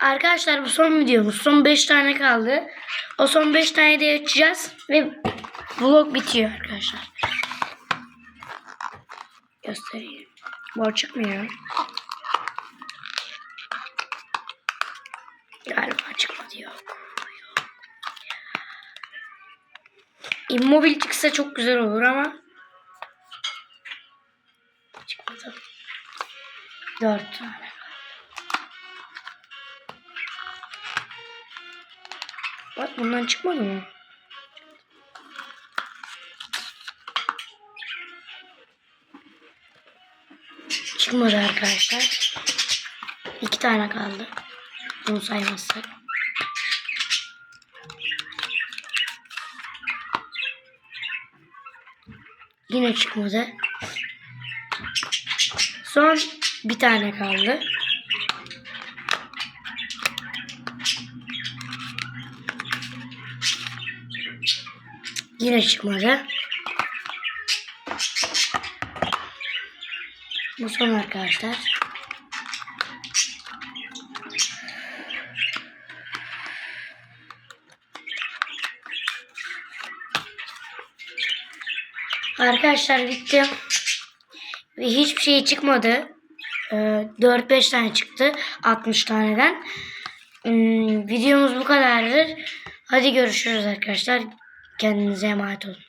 Arkadaşlar bu son videomuz. Son 5 tane kaldı. O son 5 tane de açacağız ve vlog bitiyor arkadaşlar. Göstereyim. Bu çıkmıyor. Galiba çıkmadı yok. Immobil çıksa çok güzel olur ama çıkmadı. Dört tane. Bak bundan çıkmadı mı? Çıkmadı arkadaşlar. İki tane kaldı. Bunu saymazsak. Yine çıkmadı. Son bir tane kaldı. Yine çıkmadı. Bu son arkadaşlar. Arkadaşlar bitti. Ve hiçbir şey çıkmadı. Ee, 4-5 tane çıktı. 60 taneden. Hmm, videomuz bu kadardır. Hadi görüşürüz arkadaşlar. Kendinize emanet olun.